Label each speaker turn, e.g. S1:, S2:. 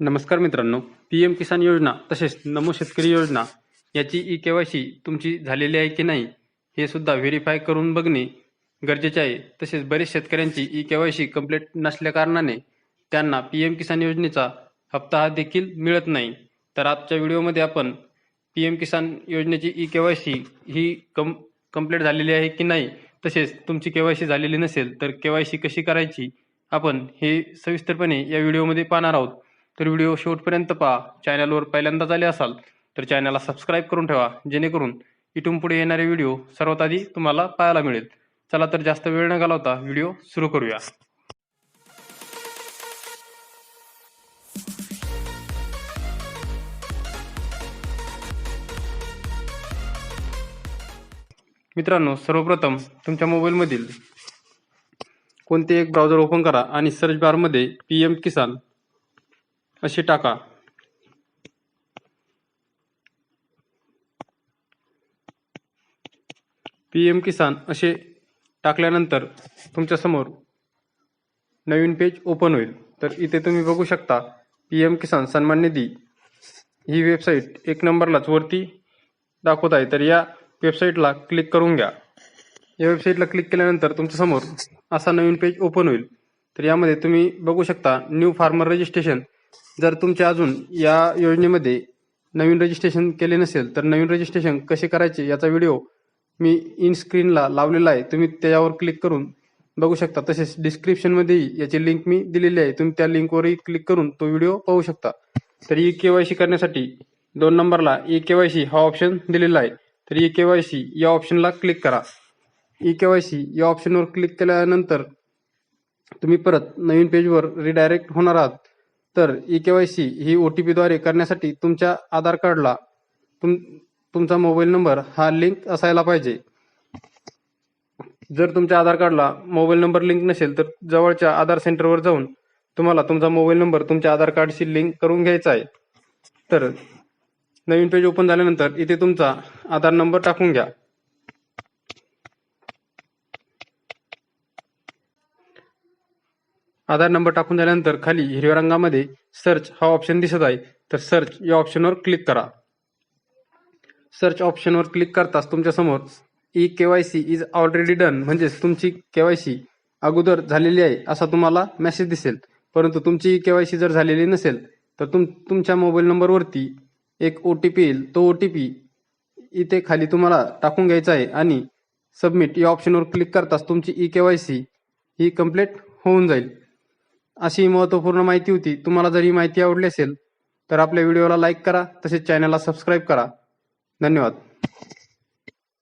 S1: नमस्कार मित्रांनो. P M किसान योजना तसेच नमो शेतकरी योजना याची ई के वाय सी तुमची झालेली आहे की नाही हे सुद्धा व्हेरीफाय करून बघणे गरजेचे आहे. तसेच बरेच शेतकऱ्यांची E K Y C complete नसल्याकारणाने त्यांना पी एम किसान योजनेचा हप्ता हा देखील मिळत नाही. तर आजच्या व्हिडिओमध्ये आपण पी एम किसान योजनेची ई के वाय सी ही कम कंप्लीट झालेली आहे की नाही तसेच तुमची के वाय सी झालेली नसेल तर के वाय सी कशी करायची आपण हे सविस्तरपणे या व्हिडिओमध्ये पाहणार आहोत. तर व्हिडिओ शेवटपर्यंत पहा. चॅनलवर पहिल्यांदाच आले असाल तर चॅनलला सबस्क्राईब करून ठेवा. जेणेकरून इथून पुढे येणारे व्हिडिओ सर्वात आधी तुम्हाला पाहायला मिळेल. चला तर जास्त वेळ न घालवता व्हिडिओ सुरू करूया. मित्रांनो सर्वप्रथम तुमच्या मोबाईलमधील कोणते एक ब्राउझर ओपन करा आणि सर्च बारमध्ये पी एम किसान असे टाका. पी एम किसान असे टाकल्यानंतर तुमच्यासमोर नवीन पेज ओपन होईल. तर इथे तुम्ही बघू शकता पी एम किसान सन्मान निधी ही वेबसाईट एक नंबरलाच वरती दाखवत आहे. तर या वेबसाईटला क्लिक करून घ्या. या वेबसाईटला क्लिक केल्यानंतर तुमच्यासमोर असा नवीन पेज ओपन होईल. तर यामध्ये तुम्ही बघू शकता न्यू फार्मर रजिस्ट्रेशन जर तुमच्या अजून या योजनेमध्ये नवीन रजिस्ट्रेशन केले नसेल तर नवीन रजिस्ट्रेशन कसे करायचे याचा व्हिडिओ मी इन स्क्रीनला लावलेला आहे. तुम्ही त्याच्यावर क्लिक करून बघू शकता. तसेच डिस्क्रिप्शनमध्येही याची लिंक मी दिलेली आहे. तुम्ही त्या लिंकवरही क्लिक करून तो व्हिडिओ पाहू शकता. तर ई के वाय सी करण्यासाठी दोन नंबरला ई के वाय सी हा ऑप्शन दिलेला आहे. तर ई के वाय सी या ऑप्शनला क्लिक करा. ई के वाय सी या ऑप्शनवर क्लिक केल्यानंतर तुम्ही परत नवीन पेजवर रिडायरेक्ट होणार आहात. तर ई के वाय सी ही ओ टी पीद्वारे करण्यासाठी तुमच्या आधार कार्डला तुम तुमचा मोबाईल नंबर हा लिंक असायला पाहिजे. जर तुमच्या आधार कार्डला मोबाईल नंबर लिंक नसेल तर जवळच्या आधार सेंटरवर जाऊन तुम्हाला तुमचा मोबाईल नंबर तुमच्या आधार कार्डशी लिंक करून घ्यायचा आहे. तर नवीन पेज ओपन झाल्यानंतर इथे तुमचा आधार नंबर टाकून घ्या. आधार नंबर टाकून झाल्यानंतर खाली हिरव्या रंगामध्ये सर्च हा ऑप्शन दिसत आहे. तर सर्च या ऑप्शनवर क्लिक करा. सर्च ऑप्शनवर क्लिक करताच तुमच्यासमोर E K Y C is already done म्हणजेच तुमची के वाय सी अगोदर झालेली आहे असा तुम्हाला मेसेज दिसेल. परंतु तुमची ई के वाय सी जर झालेली नसेल तर तुम तुमच्या मोबाईल नंबरवरती एक ओ टी पी येईल. तो ओ टी पी इथे खाली तुम्हाला टाकून घ्यायचा आहे आणि सबमिट या ऑप्शनवर क्लिक करताच तुमची ई के वाय सी ही कंप्लीट होऊन जाईल. अशी महत्त्वपूर्ण माहिती होती. तुम्हाला जर ही माहिती आवडली असेल तर आपल्या व्हिडिओला लाईक करा तसेच चॅनलला सबस्क्राईब करा. धन्यवाद.